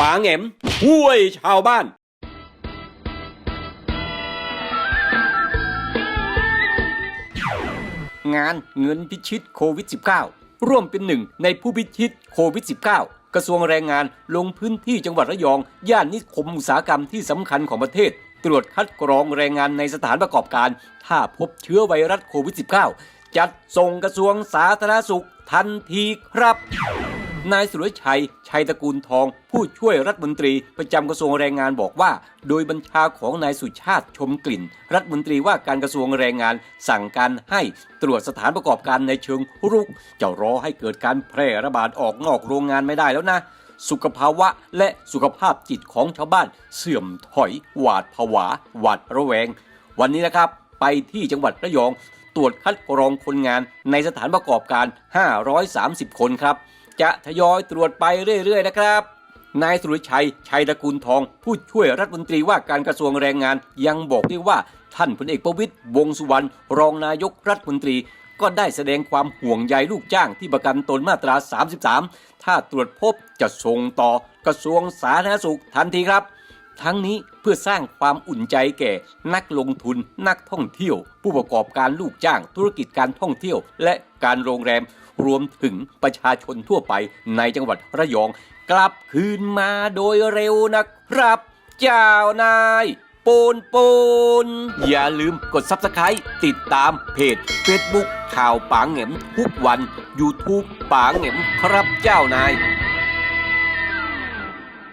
ป๋าแหงมช่วยชาวบ้านงานเงินพิชิตโควิด -19 ร่วมเป็นหนึ่งในผู้พิชิตโควิด -19 กระทรวงแรงงานลงพื้นที่จังหวัดระยอง ย่านนิคมอุตสาหกรรมที่สำคัญของประเทศ ตรวจคัดกรองแรงงานในสถานประกอบการ ถ้าพบเชื้อไวรัสโควิด -19 จัดส่งกระทรวงสาธารณสุขทันทีครับ นายสุรชัย ชัยตระกูลทอง ผู้ช่วยรัฐมนตรีประจำกระทรวงแรงงานบอกว่า โดยบัญชาของนายสุชาติชมกลิ่น รัฐมนตรีว่าการกระทรวงแรงงาน สั่งการให้ตรวจสถานประกอบการในเชิงรุก จะรอให้เกิดการแพร่ระบาดออกนอกโรงงานไม่ได้แล้วนะสุขภาวะและสุขภาพจิตของชาวบ้านเสื่อมถอย หวาดผวา หวาดระแวง วันนี้นะครับ ไปที่จังหวัดระยอง ตรวจคัดกรองคนงานในสถานประกอบการ 530 คนครับ จะทยอยตรวจไปเรื่อย ๆ นะครับ นายสุริชัย ชัยตระกูลทอง ผู้ช่วยรัฐมนตรีว่าการกระทรวงแรงงานยังบอกด้วยว่าท่านพลเอกประวิตยวงษ์สุวรรณรองนายกรัฐมนตรีก็ได้แสดงความห่วงใยลูกจ้างที่ประกันตนมาตรา 33 ถ้าตรวจพบจะส่งต่อกระทรวงสาธารณสุขทันทีครับ ทั้งนี้เพื่อสร้างความอุ่นใจแก่นักลงทุนนักท่องเที่ยว ผู้ประกอบการลูกจ้างธุรกิจการท่องเที่ยว และการโรงแรมรวมถึงประชาชนทั่วไปในจังหวัดระยอง กลับคืนมาโดยเร็วนะครับ เจ้านายปูนปูนอย่าลืมกด Subscribe ติดตามเพจ Facebook ข่าวปางเหง็มทุกวัน YouTube ปางเหง็มครับเจ้านาย